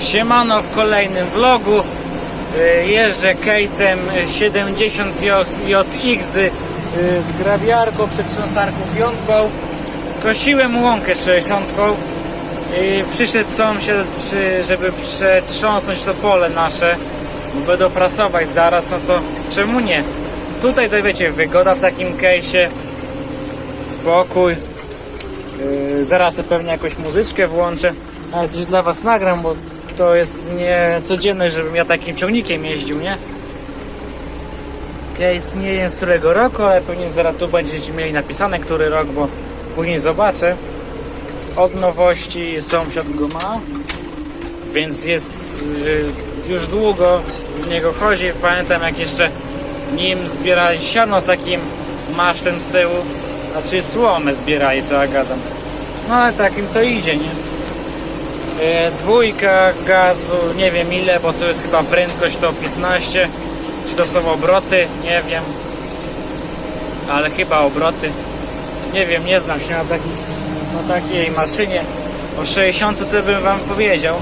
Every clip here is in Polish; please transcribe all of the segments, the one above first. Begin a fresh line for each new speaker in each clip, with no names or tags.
Siemano w kolejnym vlogu. Y, Jeżdżę case'em 70JX y, z grabiarką, przetrząsarką piątką. Kosiłem łąkę 60. I przyszedł sąsiad, żeby przetrząsnąć to pole nasze. Będą prasować zaraz, no to czemu nie? Tutaj to wiecie, wygoda w takim case'ie. Spokój. Zaraz pewnie jakąś muzyczkę włączę, ale też dla was nagram, bo to jest nie codzienność, żebym ja takim ciągnikiem jeździł, nie? Nie wiem z którego roku, ale pewnie zaraz tu będziecie mieli napisane, który rok, bo później zobaczę. Od nowości sąsiad go ma, więc jest yy, już długo w niego chodzi. Pamiętam jak jeszcze nim zbierali siano z takim masztem z tyłu, znaczy słomę zbierali, co ja gadam. No ale takim to idzie, nie? E, dwójka gazu, nie wiem ile, bo to jest chyba prędkość to 15, czy to są obroty, nie wiem. Ale chyba obroty. Nie wiem, nie znam się na, taki, na takiej maszynie. O 60 to bym wam powiedział.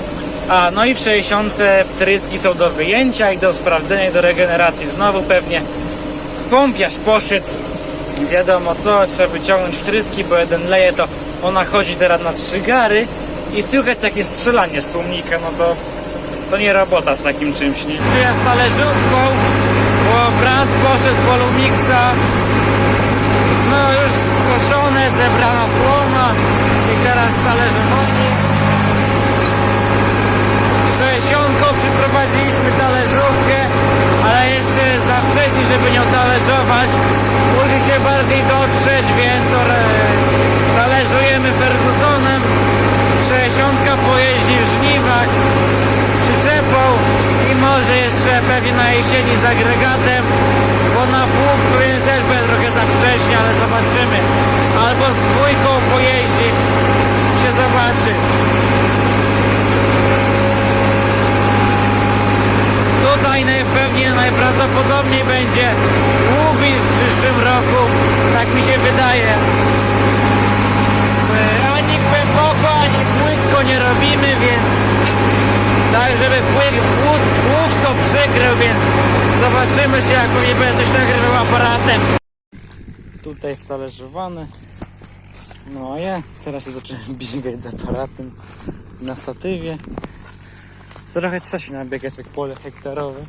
A, no i w 60 wtryski są do wyjęcia i do sprawdzenia i do regeneracji. Znowu pewnie Pompiarz poszedł, wiadomo co, trzeba wyciągnąć wtryski, bo jeden leje, to ona chodzi teraz na trzy gary i słychać takie strzelanie z tłumnika, no to to nie robota z takim czymś, nie? Przyjazd talerzówką, bo brat poszedł po Lumixa, no już skoszone, zebrana słoma i teraz talerzowanie. 60 przyprowadziliśmy talerzówkę, ale jeszcze za wcześnie, żeby nią talerzować. Musi się bardziej dotrzeć, więc ore- talerzujemy Fergusonem. 60 pojeździ w żniwach z przyczepą i może jeszcze pewnie na jesieni z agregatem, bo na pług pewnie też będzie trochę za wcześnie, ale zobaczymy. Albo z dwójką pojeździ, się zobaczy. Tutaj najpewniej, najprawdopodobniej będzie Łubin w przyszłym roku, tak mi się wydaje. E, Ani głęboko, ani płytko nie robimy, więc tak, żeby płyt, łód, łuk to przykrył, więc zobaczymy, czy jak nie będę coś nagrywał aparatem. Tutaj jest talerzowane. No a ja teraz się zacząłem biegać z aparatem na statywie. Trochę trzeba się nabiegać jak pole hektarowe.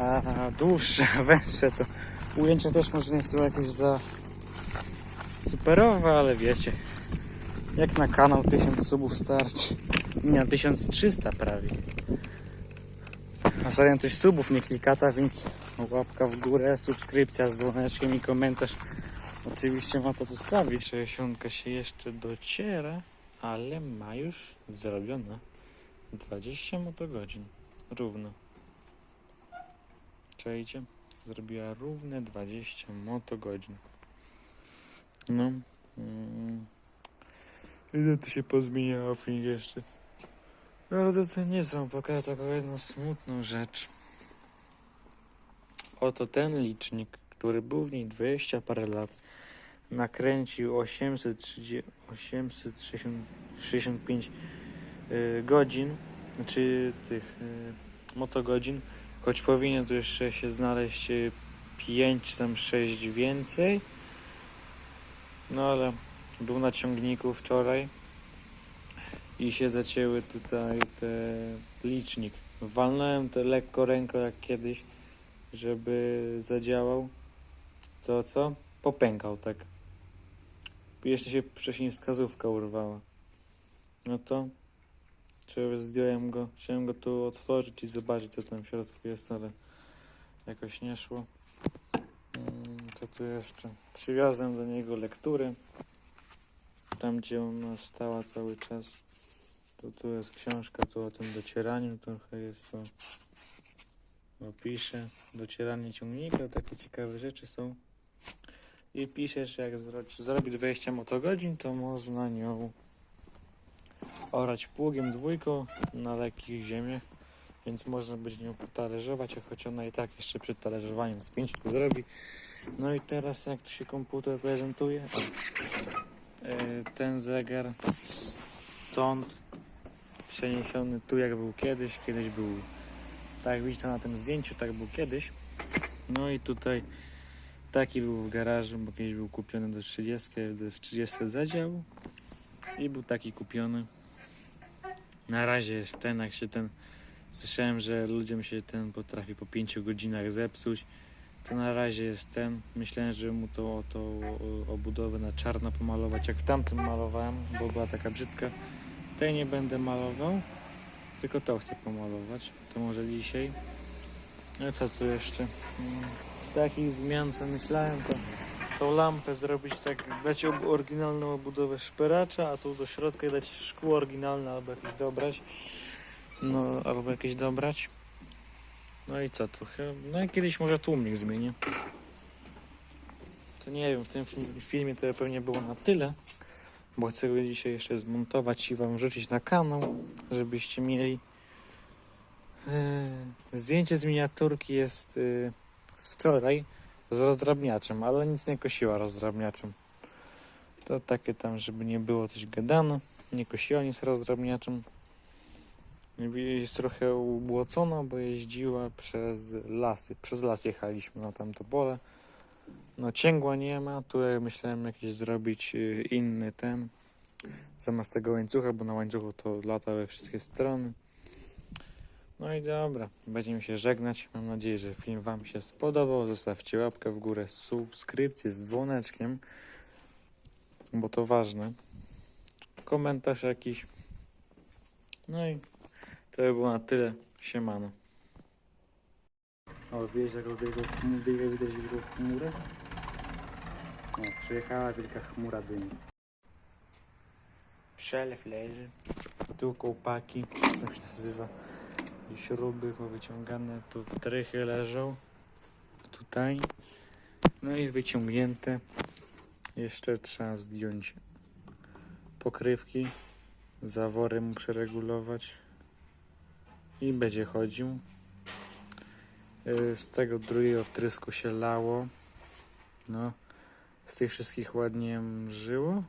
A dłuższe, węższe to ujęcia też może nie są jakieś za superowe, ale wiecie. Jak na kanał 1000 subów starczy. Nie, 1300 prawie. A coś subów nie klikata, więc łapka w górę, subskrypcja z dzwoneczkiem i komentarz. Oczywiście ma to co sprawić. 60 się jeszcze dociera, ale ma już zrobione. 20 motogodzin. Równo. Czajcie? Zrobiła równe 20 motogodzin. No. Mm. Ile to się pozmieniało w jeszcze? No ale to nie są, pokażę taką jedną smutną rzecz. Oto ten licznik, który był w niej 20 parę lat, nakręcił 830, 865 y, godzin, znaczy tych y, motogodzin, choć powinien tu jeszcze się znaleźć 5 czy tam 6 więcej. No ale był na ciągniku wczoraj i się zacięły tutaj te licznik. Walnąłem to lekko ręką jak kiedyś, żeby zadziałał. To co? Popękał tak. Jeszcze się wcześniej wskazówka urwała. No to zdjąłem go, chciałem go tu otworzyć i zobaczyć co tam w środku jest, ale jakoś nie szło. Mm, Co tu jeszcze? Przywiozłem do niego lekturę. Tam gdzie ona stała cały czas. To tu jest książka tu o tym docieraniu, trochę jest to opisze. Docieranie ciągnika, takie ciekawe rzeczy są. I piszesz jak zro- zrobić 20 motogodzin, to można nią orać pługiem dwójką na lekkich ziemiach, więc można będzie nią potalerzować, a choć ona i tak jeszcze przed talerzowaniem z 5 zrobi. No i teraz jak tu się komputer prezentuje, e, ten zegar stąd przeniesiony tu jak był kiedyś. Kiedyś był, tak jak na tym zdjęciu, tak był kiedyś. No i tutaj taki był w garażu, bo kiedyś był kupiony do 30, do 30 zadział i był taki kupiony. Na razie jest ten, jak się ten, słyszałem, że ludziom się ten potrafi po 5 godzinach zepsuć. To na razie jest ten. Myślałem, że mu to, to obudowę na czarno pomalować, jak w tamtym malowałem, bo była taka brzydka. Tej nie będę malował, tylko to chcę pomalować. To może dzisiaj. No co tu jeszcze? Mm, Z takich zmian, co myślałem, to tą lampę zrobić tak, dać oryginalną obudowę szperacza, a tu do środka dać szkło oryginalne albo jakieś dobrać. No, albo jakieś dobrać. No i co tu? No i kiedyś może tłumnik zmienię. To nie wiem, w tym film- filmie to pewnie było na tyle, bo chcę go dzisiaj jeszcze zmontować i wam wrzucić na kanał, żebyście mieli. Yy, Zdjęcie z miniaturki jest yy, z wczoraj z rozdrabniaczem, ale nic nie kosiła rozdrabniaczem. To takie tam, żeby nie było coś gadane. Nie kosiła nic rozdrabniaczem. Jest trochę ubłocona, bo jeździła przez lasy. Przez las jechaliśmy na tamto pole. No cięgła nie ma. Tu ja myślałem jakiś zrobić y, inny ten. Zamiast tego łańcucha, bo na łańcuchu to lata we wszystkie strony. No i dobra, będziemy się żegnać. Mam nadzieję, że film Wam się spodobał. Zostawcie łapkę w górę, subskrypcję z dzwoneczkiem, bo to ważne. Komentarz jakiś. No i to by było na tyle. Siemano. O, wiesz wielką chmurę, widać wielką chmurę? O, przyjechała wielka chmura dymi. Szelew leży. Tu kołpaki, to się nazywa. I śruby powyciągane, tu strychy leżą. Tutaj. No i wyciągnięte. Jeszcze trzeba zdjąć pokrywki. Zawory mu przeregulować. I będzie chodził. Y, Z tego drugiego wtrysku się lało. No. Z tych wszystkich ładnie żyło.